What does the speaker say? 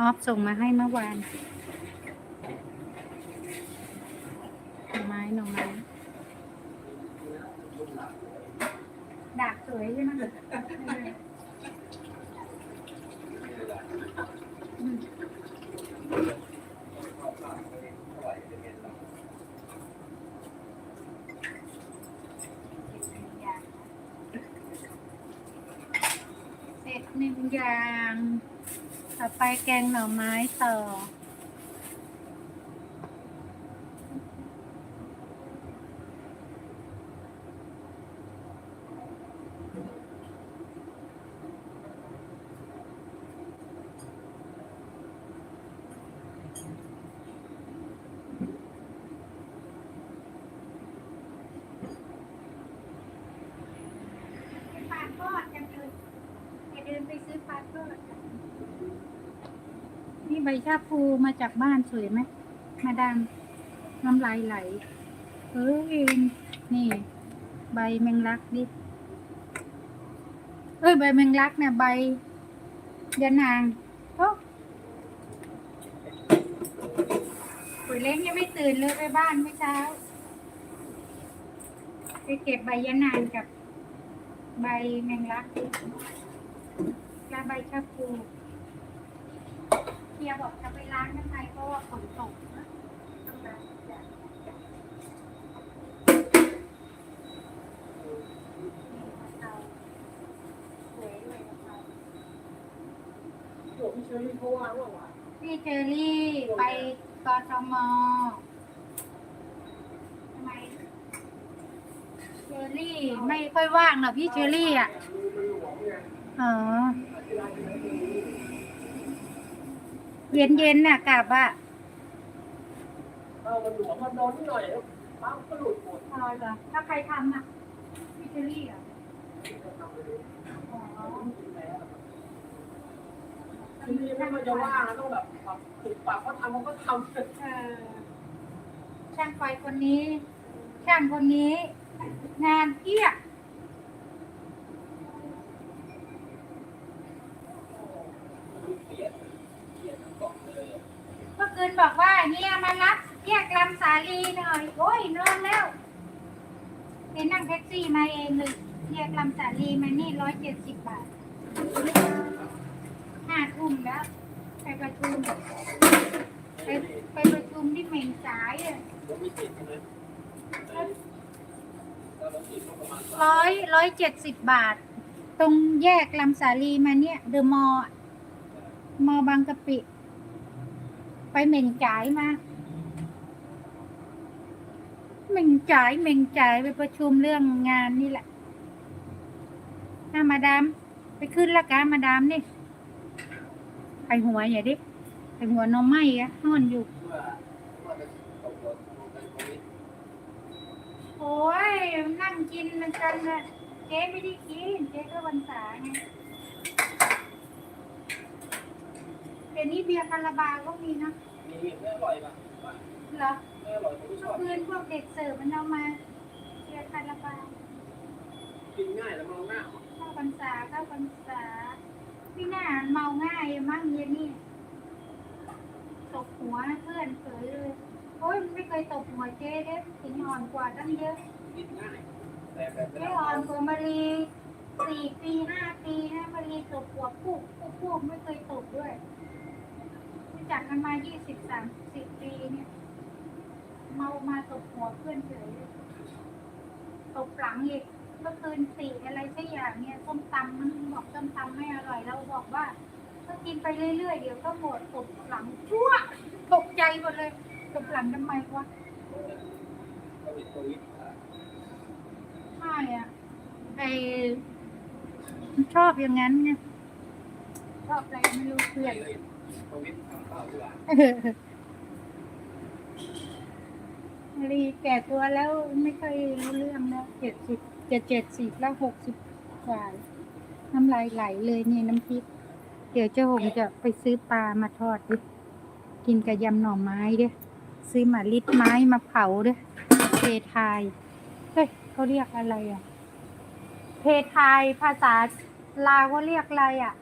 ออฟส่งมาให้เมื่อวานหน่อไม้หน่อไม้ดาบสวยใช่ไหมอืมเสร็จหนึ่งอย่าง ต่อไปแกงหน่อไม้ต่อ ปลาทอดกันเลยไปเดินไปซื้อปลาทอดกัน นี่ใบชาพูมาจากบ้านสวยไหม มาดามน้ำลายไหลเฮ้ยนี่ ใบแมงลักดิ เอ้ยใบแมงลักเนี่ยใบยะนางโอ้ปุ๋ยเล้งยังไม่ตื่นเลยไปบ้านเมื่อเช้า ไปเก็บใบยะนางกับใบแมงลักและใบชะพู เฮียบอกจะไปล้างทำไมเพราะว่าฝนตกนี่เขาว่าว่าหวาพี่เจอรี่ไปกทมทำไมเจอรี่ไม่ค่อยว่างหรอพี่เจอรี่อะ อ๋อ เย็นเย็นๆน่ะกลับอะเออมันหลวมมันโดนนิดหน่อยแล้วปั๊บก็หลุดหมดอ๋อเหรอถ้าใครทำอะพี่เจอรี่เหรอทำไปเลยอ๋อทีนี้ไม่ว่าจะว่าต้องแบบปรับถูกปรับเขาทำเขาก็ทำเออช่างไฟคนนี้ ช่างคนนี้ งานเพียบเมื่อคืนบอกว่า เนี่ยมารับแยกลำสาลีหน่อย โอ้ยนอนแล้วไปนั่งแท็กซี่มาเองเลยแยกลำสาลีมานี่ร้อยเจ็ดสิบบาทห้าทุ่มแล้ว ไปประชุมไปไปประชุมที่เหม่งสายอะร้อยร้อยเจ็ดสิบบาท ตรงแยกลำสาลีมาเนี่ย เดอะมอลล์มอบางกะปิ ไปเหม่งจ่ายมาเหม่งจ่ายเหม่งจ่ายไปประชุมเรื่องงานนี่แหละถ้ามาดาม ไปขึ้นละกันมาดามนี่ไปหัวอย่าดิไปหัวนองไม้อะนอนอยู่ โอ้ยนั่งกินมันกันนะเจ๊ไม่ได้กินเจ๊ก็วันเดี๋ยวนี้เบียร์คาราบาวก็มีนะมีไม่อร่อยป่ะเหรอไม่อร่อยผมไม่ชเมื่ออบคืนพวกเด็กเสิร์ฟมันเอามาเบียร์คาราบาวกินง่ายแต่มองหน้าเข้าพรรษาเข้าพรรษาพี่หน้าเมาง่ายมั่งเย็นนี่ตบหัวเพื่อนเผยเลยโอ้ยมันไม่เคยตบหัวเจ๊เด้ถึงอ่อนกว่าตั้งเยอะกินง่าย แต่แบบไม่อ่อนกว่ามารีสี่ปีห้าปีนะมารีตบหัวปุ๊บปุ๊บปุ๊บไม่เคยตบด้วย รู้จักกันมายี่สิบสามสิบปีเนี่ย เมามาตบหัวเพื่อนเฉยตบหลังอีกเมื่อคืนสี่อะไรสักอย่างเนี่ยส้มตำมันบอกส้มตำไม่อร่อยเราบอกว่าถ้ากินไปเรื่อยๆเดี๋ยวก็หมดตบหลังชั่วตกใจหมดเลยตบหลังทำไมวะใช่อะไอชอบอย่างนั้นไงชอบอะไรไม่รู้เพื่อน เลยโควิดทำข้าวดีกว่าเออรีแก่ตัวแล้วไม่ค่อยรู้เรื่องแล้วเจ็ดสิบเจ็ดเจ็ดสิบแล้วหกสิบกว่าน้ำลายไหลเลยนี่น้ำพริก เดี๋ยวเจ้าหงจะไปซื้อปลามาทอดดิกินกับยำหน่อไม้ด้วยซื้อมาลิดไม้มาเผาด้วยเพทายเฮ้ยเขาเรียกอะไรอะเพทายภาษาลาวเขาเรียกอะไรอะ